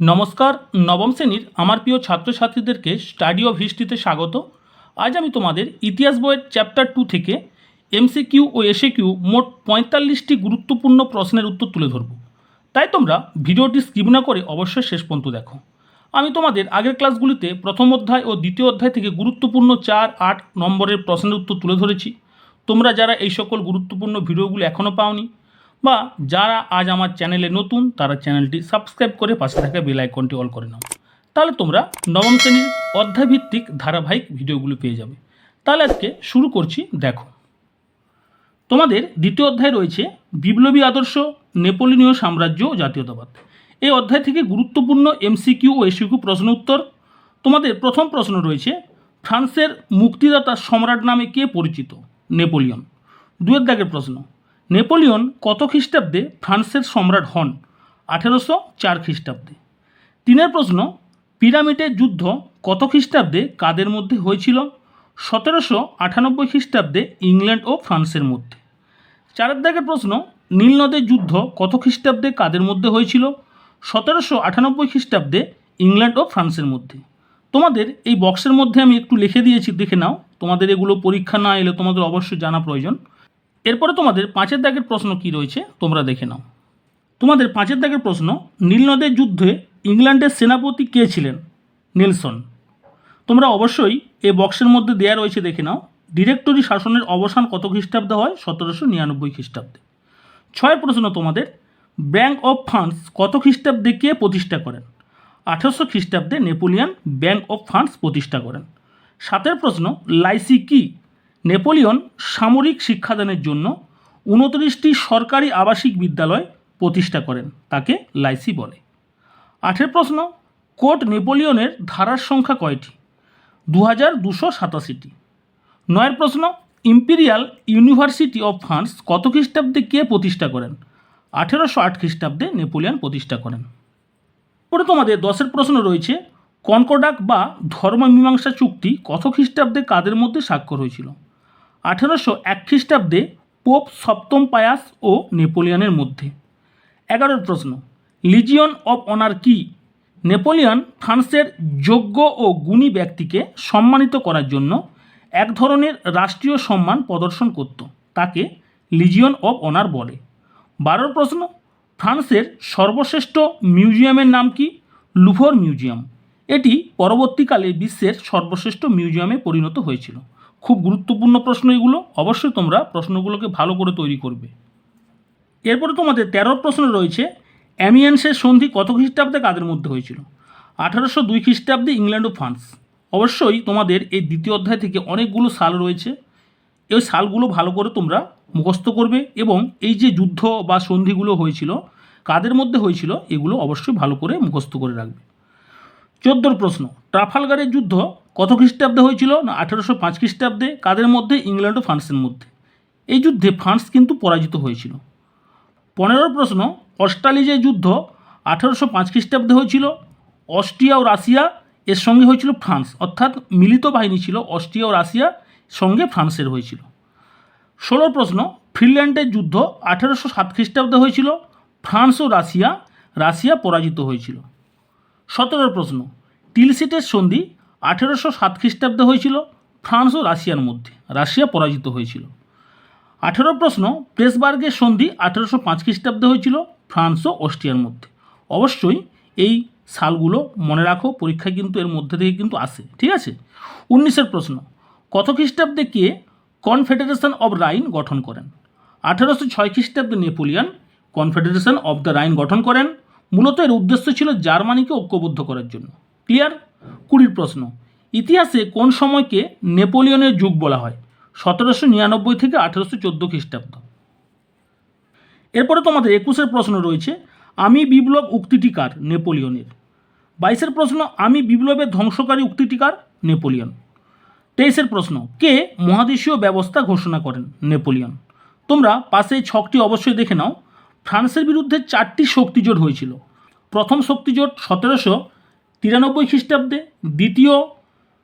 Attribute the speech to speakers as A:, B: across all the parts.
A: নমস্কার, নবম শ্রেণির আমার প্রিয় ছাত্রছাত্রীদেরকে স্টাডি অফ হিস্ট্রিতে স্বাগত। আজ আমি তোমাদের ইতিহাস বইয়ের চ্যাপ্টার টু থেকে এমসিকিউ ও এসএকিউ মোট পঁয়তাল্লিশটি গুরুত্বপূর্ণ প্রশ্নের উত্তর তুলে ধরব। তাই তোমরা ভিডিওটি স্কিপ না করে অবশ্যই শেষ পর্যন্ত দেখো। আমি তোমাদের আগের ক্লাসগুলিতে প্রথম অধ্যায় ও দ্বিতীয় অধ্যায় থেকে গুরুত্বপূর্ণ চার, আট নম্বরের প্রশ্নের উত্তর তুলে ধরেছি। তোমরা যারা এই সকল গুরুত্বপূর্ণ ভিডিওগুলো এখনও পাওনি বা যারা আজ আমার চ্যানেলে নতুন, তারা চ্যানেলটি সাবস্ক্রাইব করে পাশে থাকা বেল আইকনটি অল করে নাও। তাহলে তোমরা নবম শ্রেণির অধ্যায়ভিত্তিক ধারাবাহিক ভিডিওগুলো পেয়ে যাবে। তাহলে আজকে শুরু করছি, দেখো। তোমাদের দ্বিতীয় অধ্যায় রয়েছে বিপ্লবী আদর্শ, নেপোলিনীয় সাম্রাজ্য ও জাতীয়তাবাদ। এই অধ্যায় থেকে গুরুত্বপূর্ণ এমসিকিউ ও এসিকিউ প্রশ্ন উত্তর। তোমাদের প্রথম প্রশ্ন রয়েছে, ফ্রান্সের মুক্তিদাতা সম্রাট নামে কে পরিচিত? নেপোলিয়ন। দুয়ের দাগের প্রশ্ন নেপোলিয়ন কত খ্রিস্টাব্দে ফ্রান্সের সম্রাট হন? আঠেরোশো চার খ্রিস্টাব্দে। তিনের প্রশ্ন পিরামিডের যুদ্ধ কত খ্রিস্টাব্দে কাদের মধ্যে হয়েছিল? সতেরোশো আটানব্বই খ্রিস্টাব্দে ইংল্যান্ড ও ফ্রান্সের মধ্যে। চারের দাগের প্রশ্ন, নীল নদের যুদ্ধ কত খ্রিস্টাব্দে কাদের মধ্যে হয়েছিল? সতেরোশো আটানব্বই খ্রিস্টাব্দে ইংল্যান্ড ও ফ্রান্সের মধ্যে। তোমাদের এই বক্সের মধ্যে আমি একটু লিখে দিয়েছি, দেখে নাও। তোমাদের এগুলো পরীক্ষা না এলে তোমাদের অবশ্যই জানা প্রয়োজন। এরপরে তোমাদের পাঁচের দাগের প্রশ্ন কি রয়েছে, তোমরা দেখে নাও। তোমাদের পাঁচের দাগের প্রশ্ন নীলনদের যুদ্ধে ইংল্যান্ডের সেনাপতি কে ছিলেন? নেলসন। তোমরা অবশ্যই এই বক্সের মধ্যে দেয়া রয়েছে দেখে নাও, ডিরেক্টরি শাসনের অবসান কত খ্রিস্টাব্দে হয়? সতেরোশো নিরানব্বই খ্রিস্টাব্দে। ছয় প্রশ্ন তোমাদের ব্যাঙ্ক অফ ফান্ডস কত খ্রিস্টাব্দে কে প্রতিষ্ঠা করেন? আঠারোশো খ্রিস্টাব্দে নেপোলিয়ান ব্যাঙ্ক অফ ফান্ডস প্রতিষ্ঠা করেন। সাতের প্রশ্ন লাইসি কি নেপোলিয়ন সামরিক শিক্ষাদানের জন্য উনত্রিশটি সরকারি আবাসিক বিদ্যালয় প্রতিষ্ঠা করেন, তাকে লাইসি বলে। আঠের প্রশ্ন, কোর্ট নেপোলিয়নের ধারার সংখ্যা কয়টি? দু হাজার দুশো সাতাশিটি। নয়ের প্রশ্ন, ইম্পিরিয়াল ইউনিভার্সিটি অফ ফ্রান্স কত খ্রিস্টাব্দে কে প্রতিষ্ঠা করেন? আঠেরোশো আট খ্রিস্টাব্দে নেপোলিয়ন প্রতিষ্ঠা করেন। পরে তোমাদের দশের প্রশ্ন রয়েছে কনকর্ডাক বা ধর্মমীমাংসা চুক্তি কত খ্রিস্টাব্দে কাদের মধ্যে স্বাক্ষর হয়েছিল? আঠেরোশো এক খ্রিস্টাব্দে পোপ সপ্তম পায়াস ও নেপোলিয়নের মধ্যে। এগারোর প্রশ্ন, লিজিয়ন অফ অনার কি নেপোলিয়ন ফ্রান্সের যোগ্য ও গুণী ব্যক্তিকে সম্মানিত করার জন্য এক ধরনের রাষ্ট্রীয় সম্মান প্রদর্শন করত, তাকে লিজিয়ন অফ অনার বলে। বারোর প্রশ্ন, ফ্রান্সের সর্বশ্রেষ্ঠ মিউজিয়ামের নাম কি? Louvre museum. এটি পরবর্তীকালে বিশ্বের সর্বশ্রেষ্ঠ মিউজিয়ামে পরিণত হয়েছিল। খুব গুরুত্বপূর্ণ প্রশ্ন এগুলো। অবশ্যই তোমরা প্রশ্নগুলোকে ভালো করে তৈরি করবে। এরপরে তোমাদের তেরো প্রশ্ন রয়েছে, অ্যামিয়েন্সের সন্ধি কত খ্রিস্টাব্দে কাদের মধ্যে হয়েছিল? আঠারোশো দুই খ্রিস্টাব্দে ইংল্যান্ড ও ফ্রান্স। অবশ্যই তোমাদের এই দ্বিতীয় অধ্যায় থেকে অনেকগুলো সাল রয়েছে। এই সালগুলো ভালো করে তোমরা মুখস্থ করবে এবং এই যে যুদ্ধ বা সন্ধিগুলো হয়েছিল, কাদের মধ্যে হয়েছিল, এগুলো অবশ্যই ভালো করে মুখস্থ করে রাখবে। চোদ্দোর প্রশ্ন, ট্রাফালগারের যুদ্ধ কত খ্রিস্টাব্দে হয়েছিল? না, আঠেরোশো পাঁচ খ্রিস্টাব্দে। কাদের মধ্যে? ইংল্যান্ড ও ফ্রান্সের মধ্যে। এই যুদ্ধে ফ্রান্স কিন্তু পরাজিত হয়েছিল। পনেরোর প্রশ্ন অস্ট্রালিজের যুদ্ধ আঠেরোশো পাঁচ খ্রিস্টাব্দে হয়েছিল, অস্ট্রিয়া ও রাশিয়া এর সঙ্গে হয়েছিল ফ্রান্স। অর্থাৎ মিলিত বাহিনী ছিল অস্ট্রিয়া ও রাশিয়া সঙ্গে ফ্রান্সের হয়েছিল। ষোলো প্রশ্ন, ফিনল্যান্ডের যুদ্ধ আঠেরোশো সাত খ্রিস্টাব্দে হয়েছিল, ফ্রান্স ও রাশিয়া রাশিয়া পরাজিত হয়েছিল। সতেরোর প্রশ্ন, টিলসিটের সন্ধি আঠেরোশো সাত খ্রিস্টাব্দে হয়েছিল ফ্রান্স ও রাশিয়ার মধ্যে। রাশিয়া পরাজিত হয়েছিল। আঠেরো প্রশ্ন প্রেসবার্গের সন্ধি আঠেরোশো পাঁচ খ্রিস্টাব্দে হয়েছিল ফ্রান্স ও অস্ট্রিয়ার মধ্যে। অবশ্যই এই সালগুলো মনে রাখো পরীক্ষায় কিন্তু এর মধ্যে থেকে কিন্তু আসে, ঠিক আছে? উনিশের প্রশ্ন, কত খ্রিস্টাব্দে কে কনফেডারেশন অব রাইন গঠন করেন? আঠেরোশো ছয় খ্রিস্টাব্দে Napoleon confederation of the Rhine গঠন করেন। মূলত এর উদ্দেশ্য ছিল জার্মানিকে ঐক্যবদ্ধ করার জন্য। ক্লিয়ার? কুড়ির প্রশ্ন, ইতিহাসে কোন সময়কে নেপোলিয়নের যুগ বলা হয়? সতেরোশো নিরানব্বই থেকে আঠেরোশো চোদ্দ খ্রিস্টাব্দ। এরপরে তোমাদের একুশের প্রশ্ন রয়েছে, আমি বিপ্লব উক্তিটি কার? নেপোলিয়নের। বাইশের প্রশ্ন, আমি বিপ্লবের ধ্বংসকারী উক্তিটি কার? নেপোলিয়ন। তেইশের প্রশ্ন, কে মহাদেশীয় ব্যবস্থা ঘোষণা করেন? নেপোলিয়ন। তোমরা পাশে ছকটি অবশ্যই দেখে নাও, ফ্রান্সের বিরুদ্ধে চারটি শক্তিজোট হয়েছিল। প্রথম শক্তিজোট সতেরোশো তিরানব্বই খ্রিস্টাব্দে, দ্বিতীয়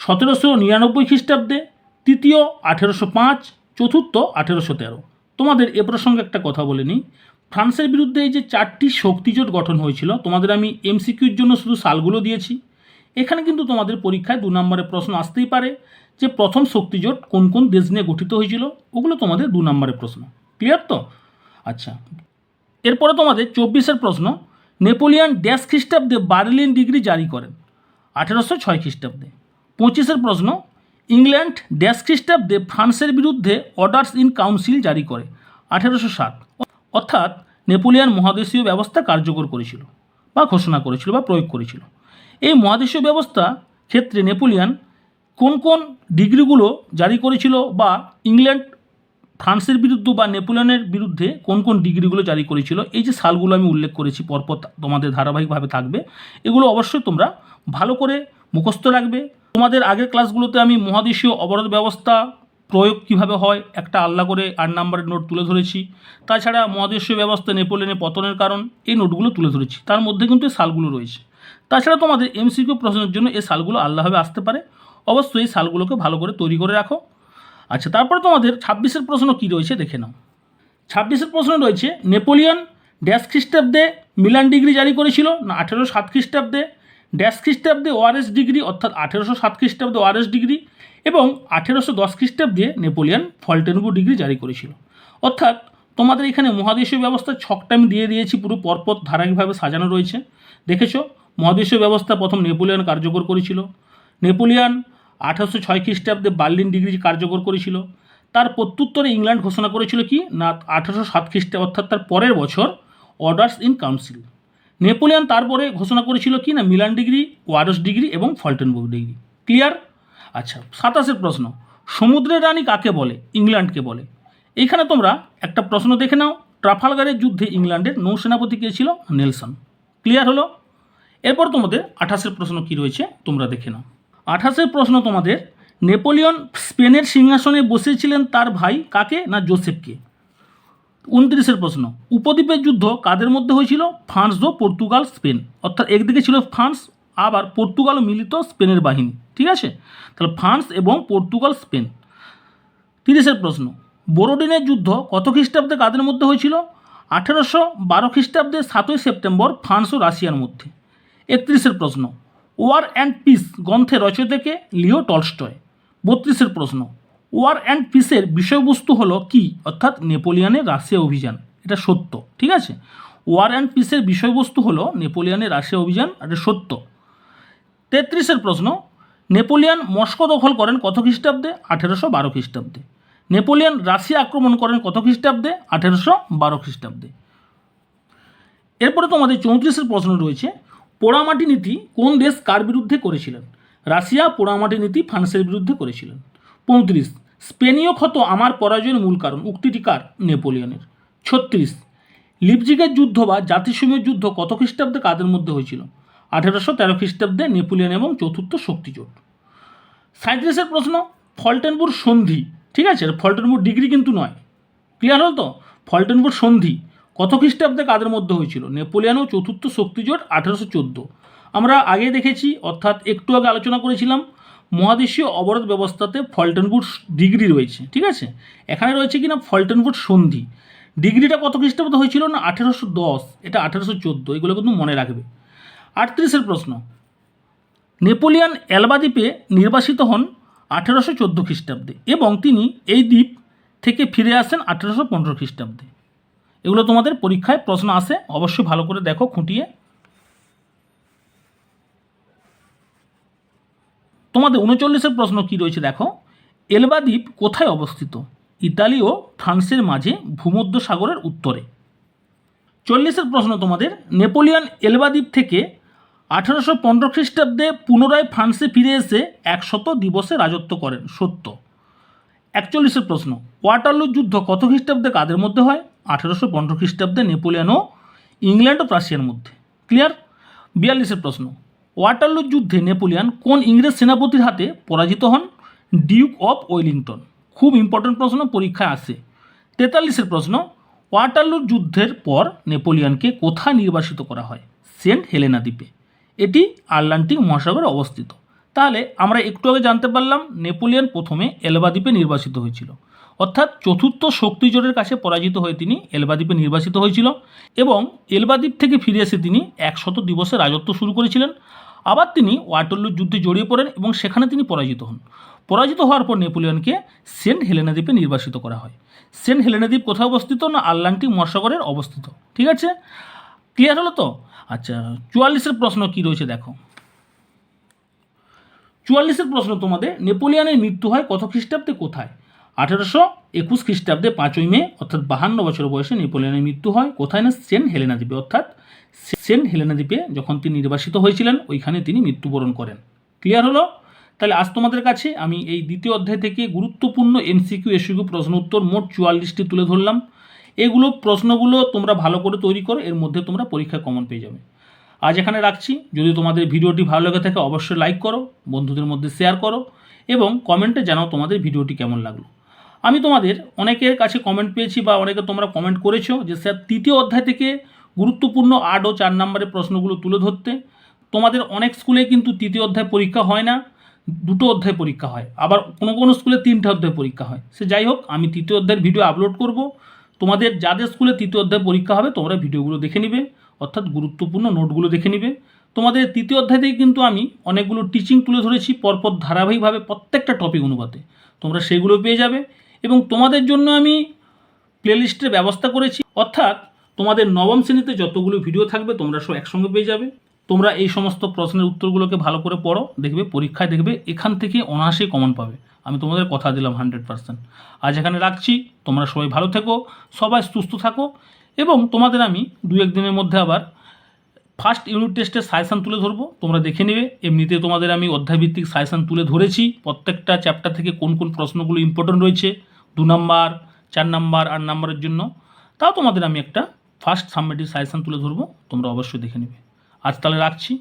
A: সতেরোশো নিরানব্বই খ্রিস্টাব্দে, তৃতীয় আঠেরোশো পাঁচ, চতুর্থ আঠেরোশো তেরো। তোমাদের এ প্রসঙ্গে একটা কথা বলে নিই। ফ্রান্সের বিরুদ্ধে এই যে চারটি শক্তিজোট গঠন হয়েছিল, তোমাদের আমি এমসিকিউর জন্য শুধু সালগুলো দিয়েছি। এখানে কিন্তু তোমাদের পরীক্ষায় দু নম্বরের প্রশ্ন আসতেই পারে যে প্রথম শক্তিজোট কোন কোন দেশ নিয়ে গঠিত হয়েছিল, ওগুলো তোমাদের দু নম্বরের প্রশ্ন। ক্লিয়ার তো? আচ্ছা। এরপরে তোমাদের চব্বিশের প্রশ্ন নেপোলিয়ান ড্যাশ খ্রিস্টাব্দে বার্লিন ডিগ্রি জারি করেন, আঠেরোশো ছয় খ্রিস্টাব্দে। পঁচিশের প্রশ্ন, ইংল্যান্ড ড্যাশ খ্রিস্টাব্দে ফ্রান্সের বিরুদ্ধে অর্ডার্স ইন কাউন্সিল জারি করে, আঠেরোশো সাত। অর্থাৎ নেপোলিয়ান মহাদেশীয় ব্যবস্থা কার্যকর করেছিল বা ঘোষণা করেছিল বা প্রয়োগ করেছিল। এই মহাদেশীয় ব্যবস্থা ক্ষেত্রে নেপোলিয়ান কোন কোন ডিগ্রিগুলো জারি করেছিল বা ইংল্যান্ড ফ্রান্সের বিরুদ্ধে বা নেপোলিয়নের বিরুদ্ধে কোন কোন ডিগ্রিগুলো জারি করেছিল, এই যে সালগুলো আমি উল্লেখ করেছি, পরপর তোমাদের ধারাবাহিকভাবে থাকবে, এগুলো অবশ্যই তোমরা ভালো করে মুখস্থ রাখবে। তোমাদের আগের ক্লাসগুলোতে আমি মহাদেশীয় অবরোধ ব্যবস্থা প্রয়োগ কীভাবে হয়, একটা আল্লাহ করে আট নাম্বারের নোট তুলে ধরেছি। তাছাড়া মহাদেশীয় ব্যবস্থা নেপোলিয়নের পতনের কারণ, এই নোটগুলো তুলে ধরেছি। তার মধ্যে কিন্তু এই সালগুলো রয়েছে। তাছাড়া তোমাদের এমসিকিউ প্রশ্নের জন্য এই সালগুলো আল্লাহভাবে আসতে পারে। অবশ্যই এই সালগুলোকে ভালো করে তৈরি করে রাখো। আচ্ছা তারপর তোমাদের ছাব্বিশের প্রশ্ন কী রয়েছে দেখে নাও। ছাব্বিশের প্রশ্ন রয়েছে, নেপোলিয়ন ড্যাশ খ্রিস্টাব্দে মিলান ডিগ্রি জারি করেছিল না আঠেরোশো সাত খ্রিস্টাব্দে? ড্যাশ খ্রিস্টাব্দে ওআরএস ডিগ্রি, অর্থাৎ আঠেরোশো সাত খ্রিস্টাব্দে ওআরএস ডিগ্রি এবং আঠেরোশো দশ খ্রিস্টাব্দে নেপোলিয়ন ফল্টেনবু ডিগ্রি জারি করেছিল। অর্থাৎ তোমাদের এখানে মহাদেশীয় ব্যবস্থার ছকটা আমি দিয়ে দিয়েছি, পুরো পরপর ধারাবাহিকভাবে সাজানো রয়েছে। দেখেছ, মহাদেশীয় ব্যবস্থা প্রথম নেপোলিয়ান কার্যকর করেছিল। নেপোলিয়ন আঠারোশো ছয় খ্রিস্টাব্দে বার্লিন ডিগ্রি কার্যকর করেছিল। তার প্রত্যুত্তরে ইংল্যান্ড ঘোষণা করেছিল কি? না, আঠারোশো সাত খ্রিস্টাব্দ অর্থাৎ তার পরের বছর অর্ডার্স ইন কাউন্সিল। নেপোলিয়ান তারপরে ঘোষণা করেছিল কি? না, মিলান ডিগ্রি, ওয়ারস ডিগ্রি এবং ফল্টেনবুক ডিগ্রি। ক্লিয়ার? আচ্ছা সাতাশের প্রশ্ন। সমুদ্রের রানী কাকে বলে? ইংল্যান্ডকে বলে। এইখানে তোমরা একটা প্রশ্ন দেখে নাও। ট্রাফালগারের যুদ্ধে ইংল্যান্ডের নৌসেনাপতি কে ছিল? নেলসন। ক্লিয়ার হলো? এরপর তোমাদের আঠাশের প্রশ্ন কি রয়েছে? তোমরা দেখে নাও। আঠাশের প্রশ্ন তোমাদের। নেপোলিয়ন স্পেনের সিংহাসনে বসেছিলেন তার ভাই কাকে না জোসেফকে? উনত্রিশের প্রশ্ন, উপদ্বীপের যুদ্ধ কাদের মধ্যে হয়েছিল? ফ্রান্স ও পর্তুগাল, স্পেন। অর্থাৎ একদিকে ছিল ফ্রান্স, আবার পর্তুগাল মিলিত স্পেনের বাহিনী। ঠিক আছে? তাহলে ফ্রান্স এবং পর্তুগাল, স্পেন। তিরিশের প্রশ্ন, বোরোডিনের যুদ্ধ কত খ্রিস্টাব্দে কাদের মধ্যে হয়েছিল? আঠেরোশো বারো খ্রিস্টাব্দে সাতই সেপ্টেম্বর ফ্রান্স ও রাশিয়ার মধ্যে। একত্রিশের প্রশ্ন ওয়ার অ্যান্ড পিস গ্রন্থে গ্রন্থের রচয়িতাকে লিও টলস্টয়। বত্রিশের প্রশ্ন ওয়ার অ্যান্ড পিসের বিষয়বস্তু হলো কি? অর্থাৎ নেপোলিয়নের রাশিয়া অভিযান, এটা সত্য, ঠিক আছে? ওয়ার অ্যান্ড পিসের বিষয়বস্তু হলো নেপোলিয়নের রাশিয়া অভিযান, এটা সত্য। তেত্রিশের প্রশ্ন, নেপোলিয়ান মস্কো দখল করেন কত খ্রিস্টাব্দে? আঠেরোশো বারো খ্রিস্টাব্দে। নেপোলিয়ান রাশিয়া আক্রমণ করেন কত খ্রিস্টাব্দে? আঠেরোশো বারো খ্রিস্টাব্দে। এরপরে তোমাদের চৌত্রিশের প্রশ্ন রয়েছে পোড়ামাটি নীতি কোন দেশ কার বিরুদ্ধে করেছিলেন? রাশিয়া পোড়ামাটি নীতি ফ্রান্সের বিরুদ্ধে করেছিলেন। পঁয়ত্রিশ, স্পেনীয় ক্ষত আমার পরাজয়ের মূল কারণ, উক্তিটি কার? নেপোলিয়নের। ছত্রিশ, লিপজিগের যুদ্ধ বা জাতিসংঘের যুদ্ধ কত খ্রিস্টাব্দে কাদের মধ্যে হয়েছিল? আঠেরোশো তেরো খ্রিস্টাব্দে নেপোলিয়ন এবং চতুর্থ শক্তিজোট। সাঁত্রিশের প্রশ্ন ফল্টেনবুর সন্ধি, ঠিক আছে? ফল্টেনবুর ডিগ্রি কিন্তু নয়। ক্লিয়ার হল তো? ফল্টেনবুর সন্ধি। কত খ্রিস্টাব্দে কাদের মধ্যে হয়েছিল? নেপোলিয়ান চতুর্থ শক্তিজোট আঠেরোশো চোদ্দ। আমরা আগে দেখেছি, অর্থাৎ একটু আগে আলোচনা করেছিলাম, মহাদেশীয় অবরোধ ব্যবস্থাতে ফল্টেনবুট ডিগ্রি রয়েছে, ঠিক আছে? এখানে রয়েছে কি না সন্ধি। ডিগ্রিটা কত খ্রিস্টাব্দে হয়েছিল না আঠেরোশো দশ? এটা আঠেরোশো চোদ্দ, এগুলো কিন্তু মনে রাখবে। আটত্রিশের প্রশ্ন। নেপোলিয়ান এলবা দ্বীপে নির্বাসিত হন আঠেরোশো চোদ্দ খ্রিস্টাব্দে এবং তিনি এই দ্বীপ থেকে ফিরে আসেন আঠেরোশো পনেরো খ্রিস্টাব্দে। এগুলো তোমাদের পরীক্ষায় প্রশ্ন আসে, অবশ্যই ভালো করে দেখো খুঁটিয়ে। তোমাদের উনচল্লিশের প্রশ্ন কি রয়েছে দেখো? এলবা দ্বীপ কোথায় অবস্থিত? ইতালি ও ফ্রান্সের মাঝে ভূমধ্য সাগরের উত্তরে। চল্লিশের প্রশ্ন তোমাদের, নেপোলিয়ন এলবা দ্বীপ থেকে আঠারোশো পনেরো খ্রিস্টাব্দে পুনরায় ফ্রান্সে ফিরে এসে একশত দিবসে রাজত্ব করেন, সত্য। একচল্লিশের প্রশ্ন, ওয়াটারলু যুদ্ধ কত খ্রিস্টাব্দে কাদের মধ্যে হয়? আঠেরোশো পনেরো খ্রিস্টাব্দে নেপোলিয়ন ও ইংল্যান্ড ও প্রাশিয়ার মধ্যে। ক্লিয়ার বিয়াল্লিশের প্রশ্ন। ওয়াটারলু যুদ্ধে নেপোলিয়ান কোন ইংরেজ সেনাপতির হাতে পরাজিত হন? ডিউক অফ ওয়েলিংটন খুব ইম্পর্ট্যান্ট প্রশ্ন, পরীক্ষায় আসে তেতাল্লিশের প্রশ্ন ওয়াটারলুর যুদ্ধের পর নেপোলিয়ানকে কোথায় নির্বাসিত করা হয়? সেন্ট হেলেনা দ্বীপে। এটি আটলান্টিক মহাসাগরে অবস্থিত। তাহলে আমরা একটু আগে জানতে পারলাম, নেপোলিয়ান প্রথমে এলবা দ্বীপে নির্বাসিত হয়েছিল। অর্থাৎ চতুর্থ শক্তিজোটের কাছে পরাজিত হয়ে তিনি এলবাদ্বীপে নির্বাচিত হয়েছিল এবং এলবাদ্বীপ থেকে ফিরে এসে তিনি একশত দিবসে রাজত্ব শুরু করেছিলেন। আবার তিনি ওয়াটল্লুর যুদ্ধে জড়িয়ে পড়েন এবং সেখানে তিনি পরাজিত হন। পরাজিত হওয়ার পর নেপোলিয়নকে সেন্ট হেলেনা দ্বীপে নির্বাসিত করা হয়। সেন্ট হেলেনা দ্বীপ কোথায় অবস্থিত না আটলান্টিক মহাসাগরের অবস্থিত? ঠিক আছে? ক্লিয়ার হলো তো? আচ্ছা চুয়াল্লিশের প্রশ্ন কী রয়েছে দেখো। চুয়াল্লিশের প্রশ্ন তোমাদের নেপোলিয়নের মৃত্যু হয় কত খ্রিস্টাব্দে কোথায়? আঠেরোশো একুশ খ্রিস্টাব্দে পাঁচই মে, অর্থাৎ বাহান্ন বছর বয়সে নেপোলিয়নের মৃত্যু হয়। কোথায় না সেন্ট হেলেনা দ্বীপে, অর্থাৎ সেন্ট হেলেনা দ্বীপে যখন তিনি নির্বাসিত হয়েছিলেন, ওইখানে তিনি মৃত্যুবরণ করেন। ক্লিয়ার হলো? তাহলে আজ তোমাদের কাছে আমি এই দ্বিতীয় অধ্যায় থেকে গুরুত্বপূর্ণ এমসিকিউ এসিকিউ প্রশ্ন উত্তর মোট চুয়াল্লিশটি তুলে ধরলাম। এগুলো প্রশ্নগুলো তোমরা ভালো করে তৈরি করো, এর মধ্যে তোমরা পরীক্ষায় কমন পেয়ে যাবে। আজ এখানে রাখছি। যদি তোমাদের ভিডিওটি ভালো লেগে থাকে, অবশ্যই লাইক করো, বন্ধুদের মধ্যে শেয়ার করো, এবং কমেন্টে জানাও তোমাদের ভিডিওটি কেমন লাগল। আমি তোমাদের অনেকের কাছে কমেন্ট পেয়েছি বা অনেকে তোমরা কমেন্ট করেছ যে, স্যার, তৃতীয় অধ্যায় থেকে গুরুত্বপূর্ণ আট ও চার নম্বরের প্রশ্নগুলো তুলে ধরতে। তোমাদের অনেক স্কুলে কিন্তু তৃতীয় অধ্যায় পরীক্ষা হয় না, দুটো অধ্যায় পরীক্ষা হয়। আবার কোনো কোনো স্কুলে তিনটে অধ্যায় পরীক্ষা হয়। সে যাই হোক, আমি তৃতীয় অধ্যায়ের ভিডিও আপলোড করব। তোমাদের যাদের স্কুলে তৃতীয় অধ্যায় পরীক্ষা হবে, তোমরা ভিডিওগুলো দেখে নিবে, অর্থাৎ গুরুত্বপূর্ণ নোটগুলো দেখে নিবে। তোমাদের তৃতীয় অধ্যায় থেকে কিন্তু আমি অনেকগুলো টিচিং তুলে ধরেছি, পরপর ধারাবাহিকভাবে প্রত্যেকটা টপিক অনুপাতে। তোমরা সেগুলো পেয়ে যাবে। এবং তোমাদের জন্য আমি প্লেলিস্টের ব্যবস্থা করেছি। অর্থাৎ তোমাদের নবম শ্রেণীতে যতগুলো ভিডিও থাকবে, তোমরা সব একসঙ্গে পেয়ে যাবে। তোমরা এই সমস্ত প্রশ্নের উত্তরগুলোকে ভালো করে পড়ো, দেখবে, পরীক্ষায় দেখবে, এখান থেকে অনায়াসেই কমন পাবে। আমি তোমাদের কথা দিলাম হান্ড্রেড পার্সেন্ট আজ এখানে রাখছি। তোমরা সবাই ভালো থেকো, সবাই সুস্থ থাকো এবং তোমাদের আমি দু একদিনের মধ্যে আবার ফার্স্ট ইউনিট টেস্টের সাজেশান তুলে ধরবো, তোমরা দেখে নেবে। এমনিতে তোমাদের আমি অধ্যায়ভিত্তিক সাজেশান তুলে ধরেছি। প্রত্যেকটা চ্যাপ্টার থেকে কোন কোন প্রশ্নগুলো ইম্পর্টেন্ট রয়েছে, দু নম্বর চার নম্বর আট নম্বরের জন্য। তাও তোমাদের আমি একটা ফার্স্ট সাবমিটিভ সাজেশান তুলে ধরবো, তোমরা অবশ্যই দেখে নেবে। আজ তাহলে রাখছি।